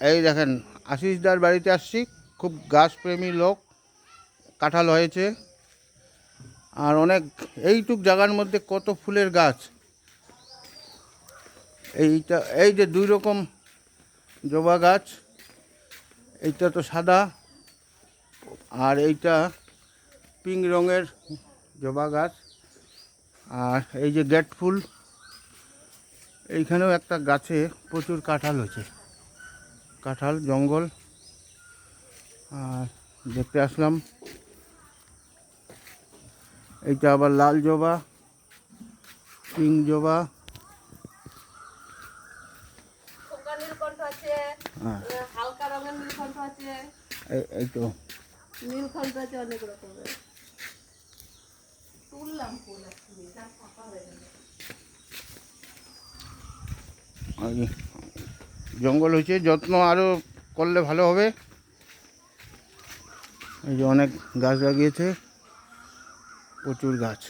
এই দেখেন, আশিসদার বাড়িতে আসছি, খুব গাছপ্রেমী লোক, কাঁঠাল হয়েছে। আর অনেক, এইটুক জায়গার মধ্যে কত ফুলের গাছ। এইটা, এই যে দুই রকম জবা গাছ, এইটা তো সাদা, আর এইটা পিঙ্ক রঙের জবা গাছ, আর এই যে গেট ফুল, এইখানেও একটা গাছে প্রচুর কাঁঠাল হয়েছে। কাঁঠাল জঙ্গল। আর দেখতে আসলাম। এইটা আবার লাল জবা পিঙ্ক জবা। হ্যাঁ। এই- এই তো। নীলকণ্ঠ আছে অনেক রকমের। তুললাম ফুল ফাঁকা হয়ে গেল। জঙ্গল হয়েছে যত্ন আরও করলে ভালো হবে। এই যে অনেক গাছ লাগিয়েছে প্রচুর গাছ।